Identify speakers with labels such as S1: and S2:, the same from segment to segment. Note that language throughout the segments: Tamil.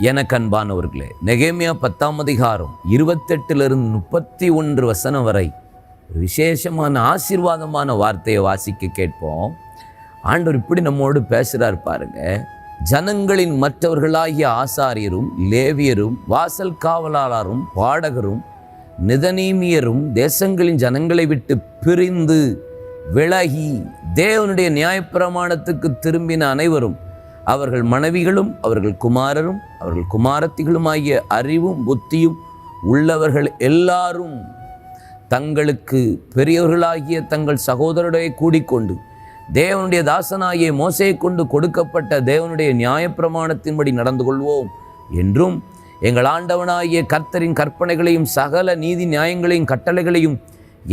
S1: எனக்கு அன்பானவர்களே நெகேமியா பத்தாம் அதிகாரம் இருபத்தெட்டிலிருந்து முப்பத்தி ஒன்று வசனம் வரை ஒரு விசேஷமான ஆசீர்வாதமான வார்த்தையை வாசிக்க கேட்போம். ஆண்டவர் இப்படி நம்மோடு பேசுகிறார் பாருங்க. ஜனங்களின் மற்றவர்களாகிய ஆசாரியரும் லேவியரும் வாசல் காவலாளரும் பாடகரும் நிதனீமியரும் தேசங்களின் ஜனங்களை விட்டு பிரிந்து விலகி தேவனுடைய நியாயப்பிரமாணத்துக்கு திரும்பின அனைவரும் அவர்கள் மனைவிகளும் அவர்கள் குமாரரும் அவர்கள் குமாரத்திகளுமாகிய அறிவும் புத்தியும் உள்ளவர்கள் எல்லாரும் தங்களுக்கு பெரியவர்களாகிய தங்கள் சகோதரருடைய கூடிக்கொண்டு தேவனுடைய தாசனாகிய மோசையை கொண்டு கொடுக்கப்பட்ட தேவனுடைய நியாயப்பிரமாணத்தின்படி நடந்து கொள்வோம் என்றும் எங்கள் ஆண்டவனாகிய கர்த்தரின் கற்பனைகளையும் சகல நீதி நியாயங்களையும் கட்டளைகளையும்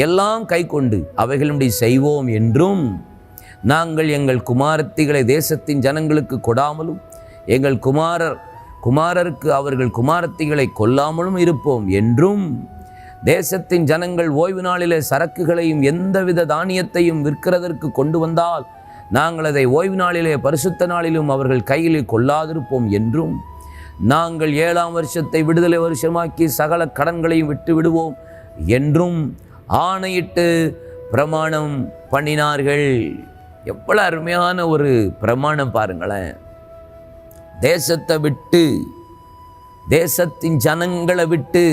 S1: எல்லாம் கைக்கொண்டு அவைகளின்படி செய்வோம் என்றும் நாங்கள் எங்கள் குமாரத்திகளை தேசத்தின் ஜனங்களுக்கு கொடாமலும் எங்கள் குமாரர் குமாரருக்கு அவர்கள் குமாரத்திகளை கொல்லாமலும் இருப்போம் என்றும் தேசத்தின் ஜனங்கள் ஓய்வு நாளிலே சரக்குகளையும் எந்தவித தானியத்தையும் விற்கிறதற்கு கொண்டு வந்தால் நாங்கள் அதை ஓய்வு நாளிலே பரிசுத்த நாளிலும் அவர்கள் கையில் கொள்ளாதிருப்போம் என்றும் நாங்கள் ஏழாம் வருஷத்தை விடுதலை வருஷமாக்கி சகல கடன்களையும் விட்டு விடுவோம் என்றும் ஆணையிட்டு பிரமாணம் பண்ணினார்கள். எவ்வளோ அருமையான ஒரு பிரமாணம் பாருங்களேன். தேசத்தை விட்டு தேசத்தின் ஜனங்களை விட்டு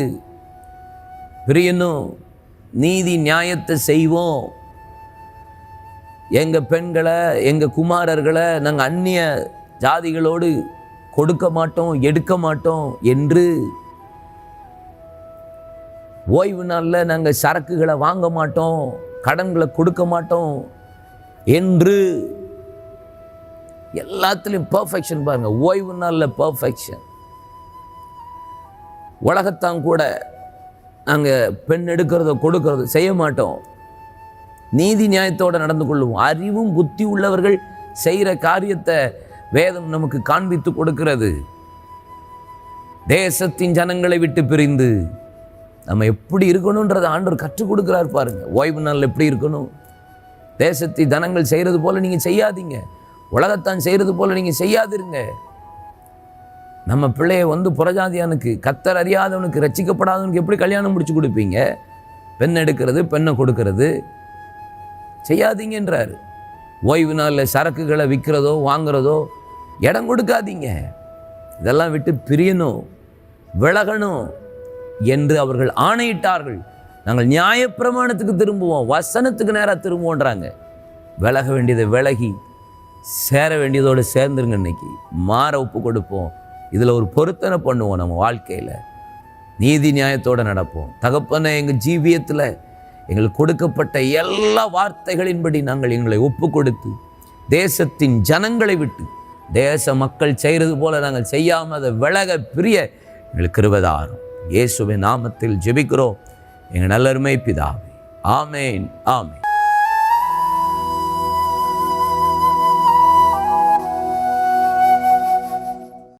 S1: பிரியணும் நீதி நியாயத்தை செய்வோம். எங்கள் பெண்களை எங்கள் குமாரர்களை நாங்கள் அந்நிய ஜாதிகளோடு கொடுக்க மாட்டோம் எடுக்க மாட்டோம் என்று ஓய்வு நாளில் நாங்கள் சரக்குகளை வாங்க மாட்டோம் கடன்களை கொடுக்க மாட்டோம். என்று எல்லாத்துலேயும் பர்ஃபெக்ஷன் பாருங்க. ஓய்வு நாளில் பர்ஃபெக்ஷன் உலகத்தான் கூட நாங்கள் பெண் எடுக்கிறதோ கொடுக்கறதோ செய்ய மாட்டோம். நீதி நியாயத்தோடு நடந்து கொள்வோம் அறிவும் புத்தி உள்ளவர்கள் செய்கிற காரியத்தை வேதம் நமக்கு காண்பித்து கொடுக்கிறது. தேசத்தின் ஜனங்களை விட்டு பிரிந்து நம்ம எப்படி இருக்கணுன்றதை ஆண்டவர் கற்றுக் கொடுக்குறார் பாருங்கள் ஓய்வு நாள் எப்படி இருக்கணும்? தேசத்தை தனங்கள் செய்கிறது போல் நீங்கள் செய்யாதீங்க. உலகத்தான் செய்கிறது போல் நீங்கள் செய்யாதிருங்க. நம்ம பிள்ளைய வந்து புறஜாதியானுக்கு கத்தர் அறியாதவனுக்கு ரச்சிக்கப்படாதவனுக்கு எப்படி கல்யாணம் முடிச்சு கொடுப்பீங்க? பெண் எடுக்கிறது பெண்ணை கொடுக்கறது. செய்யாதீங்கன்றார். ஓய்வு நாளில் சரக்குகளை விற்கிறதோ வாங்குறதோ இடம் கொடுக்காதீங்க. இதெல்லாம் விட்டு பிரியணும் விலகணும் என்று அவர்கள் ஆணையிட்டார்கள். நாங்கள் நியாயப்பிரமாணத்துக்கு திரும்புவோம் வசனத்துக்கு நேராக திரும்புவோன்றாங்க. விலக வேண்டியதை விலகி சேர வேண்டியதோடு சேர்ந்துருங்க இன்னைக்கு. மாற ஒப்பு கொடுப்போம். இதில் ஒரு பொருத்தனை பண்ணுவோம் நம்ம வாழ்க்கையில். நீதி நியாயத்தோடு நடப்போம். தகப்பனை எங்கள் ஜீவியத்தில் எங்களுக்கு கொடுக்கப்பட்ட எல்லா வார்த்தைகளின்படி நாங்கள் எங்களை ஒப்பு கொடுத்து தேசத்தின் ஜனங்களை விட்டு தேச மக்கள் செய்கிறது போல நாங்கள் செய்யாமல் அதை விலக பிரிய எங்களுக்கு கிருபதாரும். இயேசுவின் நாமத்தில் ஜெபிக்கிறோம். எங்கள் நல்லருமை பிதாவே. ஆமேன் ஆமேன்.